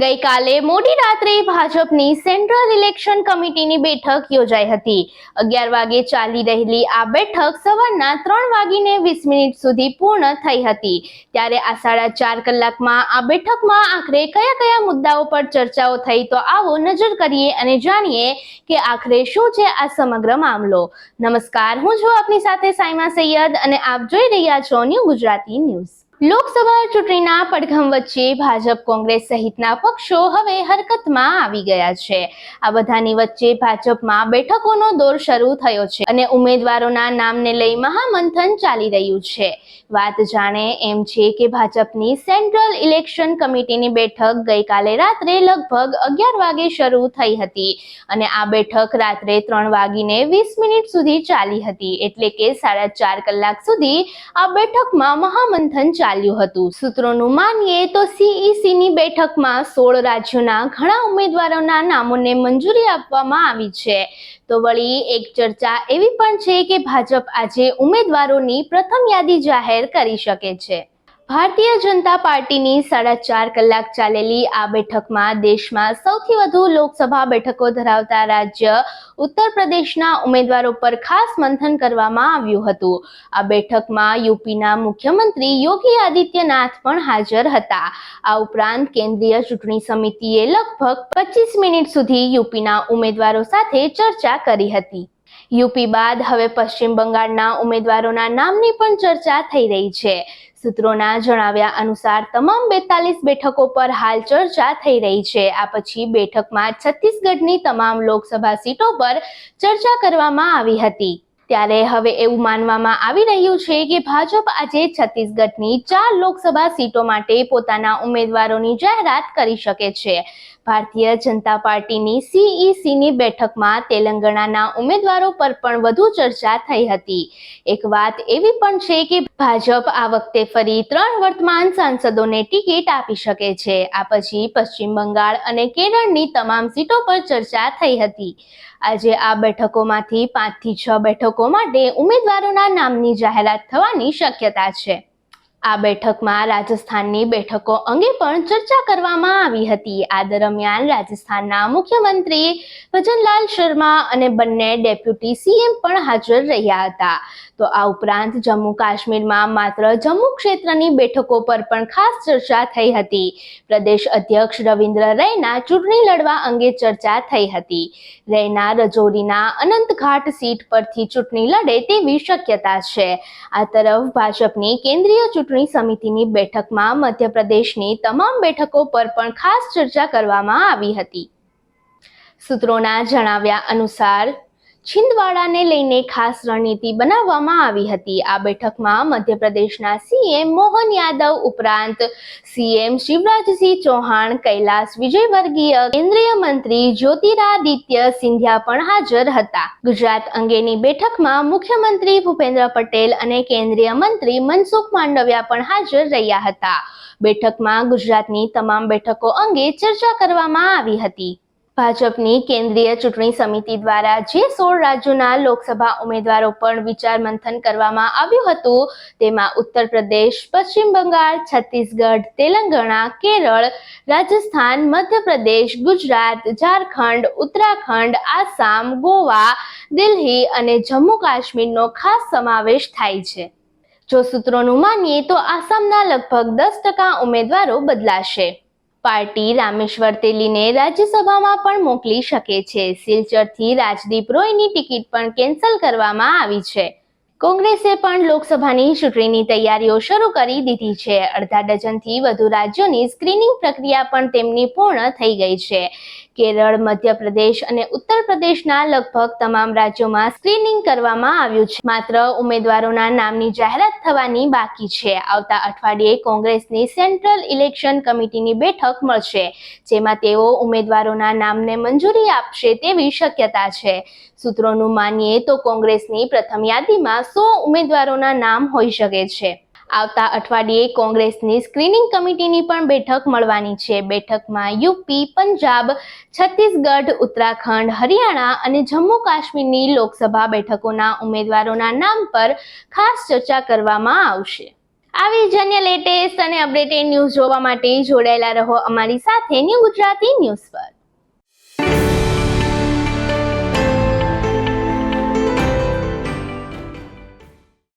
ગઈકાલે મોડી રાત્રે ભાજપની સેન્ટ્રલ ઇલેક્શન કમિટીની બેઠક યોજાઈ હતી. અગિયાર વાગે ચાલી રહેલી આ બેઠક સવારના ત્રણ વાગીને વીસ મિનિટ સુધી પૂર્ણ થઈ હતી. ત્યારે આ સાડા ચાર કલાકમાં આ બેઠકમાં આખરે કયા કયા મુદ્દાઓ પર ચર્ચાઓ થઈ તો આવો નજર કરીએ અને જાણીએ કે આખરે શું છે આ સમગ્ર મામલો. નમસ્કાર, હું છું આપની સાથે સાઈમા સૈયદ અને આપ જોઈ રહ્યા છો ન્યૂ ગુજરાતી ન્યૂઝ. લોકસભા ચૂંટણીના પડઘમ વચ્ચે ભાજપ કોંગ્રેસ સહિતના પક્ષો હવે હરકતમાં આવી ગયા છે. આ બધાની વચ્ચે ભાજપમાં બેઠકોનો દોર શરૂ થયો છે અને ઉમેદવારોના નામને લઈ મહામંથન ચાલી રહ્યું છે. વાત જાણે એમ છે કે ભાજપની સેન્ટ્રલ ઇલેક્શન કમિટીની બેઠક ગઈકાલે રાત્રે લગભગ અગિયાર વાગે શરૂ થઈ હતી અને આ બેઠક રાત્રે ત્રણ વાગીને વીસ મિનિટ સુધી ચાલી હતી. એટલે કે સાડા ચાર કલાક સુધી આ બેઠકમાં મહામંથન ચાલ્યું હતું. સૂત્રોનું માનીએ તો સીઈસીની બેઠકમાં સોળ રાજ્યોના ઘણા ઉમેદવારોના નામોને મંજૂરી આપવામાં આવી છે. તો વળી એક ચર્ચા એવી પણ છે કે ભાજપ આજે ઉમેદવારોની પ્રથમ યાદી જાહેર કરી શકે છે. ભારતીય જનતા પાર્ટીની સાડા ચાર કલાક ચાલેલી આ બેઠકમાં દેશમાં સૌથી વધુ લોકસભા બેઠકો ધરાવતા રાજ્ય ઉત્તર પ્રદેશના ઉમેદવારો પર ખાસ મંથન કરવામાં આવ્યું હતું. આ બેઠકમાં યુપીના મુખ્યમંત્રી યોગી આદિત્યનાથ પણ હાજર હતા. આ ઉપરાંત કેન્દ્રીય ચૂંટણી સમિતિએ લગભગ પચીસ મિનિટ સુધી યુપીના ઉમેદવારો સાથે ચર્ચા કરી હતી. યુપી બાદ હવે પશ્ચિમ બંગાળના ઉમેદવારોના નામની પણ ચર્ચા થઈ રહી છે. સૂત્રોના જણાવ્યા અનુસાર તમામ બેતાલીસ બેઠકો પર હાલ ચર્ચા થઈ રહી છે. આ પછી બેઠકમાં છત્તીસગઢની તમામ લોકસભા સીટો પર ચર્ચા કરવામાં આવી હતી. ત્યારે હવે એવું માનવામાં આવી રહ્યું છે કે ભાજપ આજે છત્તીસગઢની ચાર લોકસભા સીટો માટે પોતાના ઉમેદવારોની જાહેરાત કરી શકે છે. ભારતીય જનતા પાર્ટીની સીઈસીની બેઠકમાં તેલંગાણાના ઉમેદવારો પર પણ વધુ ચર્ચા થઈ હતી. એક વાત એવી પણ છે કે ભાજપ આ વખતે ફરી ત્રણ વર્તમાન સાંસદોને ટિકિટ આપી શકે છે. આ પછી પશ્ચિમ બંગાળ અને કેરળની તમામ સીટો પર ચર્ચા થઈ હતી. આજે આ બેઠકોમાંથી પાંચથી છ બેઠકો માટે ઉમેદવારોના નામની જાહેરાત થવાની શક્યતા છે. આ બેઠકમાં રાજસ્થાનની બેઠકો અંગે પણ ચર્ચા કરવામાં આવી હતી. આ દરમિયાન રાજસ્થાનના મુખ્યમંત્રી ભજનલાલ શર્મા અને બંને ડેપ્યુટી સીએમ પણ હાજર રહ્યા હતા. તો આ ઉપરાંત જમ્મુ કાશ્મીરમાં માત્ર જમ્મુ ક્ષેત્રની બેઠકો પર પણ ખાસ ચર્ચા થઈ હતી. પ્રદેશ અધ્યક્ષ રવિન્દ્ર રૈના ચૂંટણી લડવા અંગે ચર્ચા થઈ હતી. રૈના રજૌરીના અનંતઘાટ સીટ પરથી ચૂંટણી લડે તેવી શક્યતા છે. આ તરફ ભાજપની કેન્દ્રીય ચૂંટણી સમિતિની બેઠકમાં મધ્યપ્રદેશની તમામ બેઠકો પર પણ ખાસ ચર્ચા કરવામાં આવી હતી. સૂત્રોના જણાવ્યા અનુસાર છિંદવાડાને લઈને ખાસ રણનીતિ બનાવવામાં આવી હતી. આ બેઠકમાં મધ્યપ્રદેશના સીએમ મોહન યાદવ ઉપરાંત સીએમ શિવરાજસિંહ ચૌહાણ, કૈલાસ વિજયવર્ગીય કેન્દ્રીય મંત્રી જ્યોતિરાદિત્ય સિંધિયા પણ હાજર હતા. ગુજરાત અંગેની બેઠકમાં મુખ્યમંત્રી ભૂપેન્દ્ર પટેલ અને કેન્દ્રીય મંત્રી મનસુખ માંડવિયા પણ હાજર રહ્યા હતા. બેઠકમાં ગુજરાતની તમામ બેઠકો અંગે ચર્ચા કરવામાં આવી હતી. ભાજપની કેન્દ્રીય ચૂંટણી સમિતિ દ્વારા જે સોળ રાજ્યોના લોકસભા ઉમેદવારો પર વિચાર મંથન કરવામાં આવ્યું હતું, તેમાં ઉત્તર પ્રદેશ, પશ્ચિમ બંગાળ, છત્તીસગઢ, તેલંગાણા, કેરળ, રાજસ્થાન, મધ્યપ્રદેશ, ગુજરાત, ઝારખંડ, ઉત્તરાખંડ, આસામ, ગોવા, દિલ્હી અને જમ્મુ કાશ્મીરનો ખાસ સમાવેશ થાય છે. જો સૂત્રોનું માનીએ તો આસામના લગભગ દસ ટકા ઉમેદવારો બદલાશે. પાર્ટી રામેશ્વર તેલીને રાજ્યસભામાં પણ મોકલી શકે છે. સિલચરથી રાજદીપ રોયની ટિકિટ પણ કેન્સલ કરવામાં આવી છે. કોંગ્રેસે પણ લોકસભાની ચૂંટણીની તૈયારીઓ શરૂ કરી દીધી છે. અડધા ડઝનથી વધુ રાજ્યોની સ્ક્રીનિંગ પ્રક્રિયા પણ તેમની પૂર્ણ થઈ ગઈ છે. કેરળ, મધ્યપ્રદેશ અને ઉત્તર પ્રદેશના લગભગ તમામ રાજ્યોમાં સ્ક્રીનિંગ કરવામાં આવ્યું છે. માત્ર ઉમેદવારોના નામની જાહેરાત થવાની બાકી છે. આવતા અઠવાડિયે કોંગ્રેસની સેન્ટ્રલ ઇલેક્શન કમિટીની બેઠક મળશે, જેમાં તેઓ ઉમેદવારોના નામને મંજૂરી આપશે તેવી શક્યતા છે. સૂત્રોનું માનીએ તો કોંગ્રેસની પ્રથમ યાદીમાં સો ઉમેદવારોના નામ હોઈ શકે છે. આવતા અઠવાડિયે કોંગ્રેસની સ્ક્રીનિંગ કમિટીની પણ બેઠક મળવાની છે. બેઠકમાં યુપી, પંજાબ, છત્તીસગઢ, ઉત્તરાખંડ, હરિયાણા અને જમ્મુ કાશ્મીરની લોકસભા બેઠકોના ઉમેદવારોના નામ પર ખાસ ચર્ચા કરવામાં આવશે. આવી જ અન્ય લેટેસ્ટ અને અપડેટેડ ન્યૂઝ જોવા માટે જોડાયેલા રહો અમારી સાથે ન્યૂ ગુજરાતી ન્યૂઝ પર.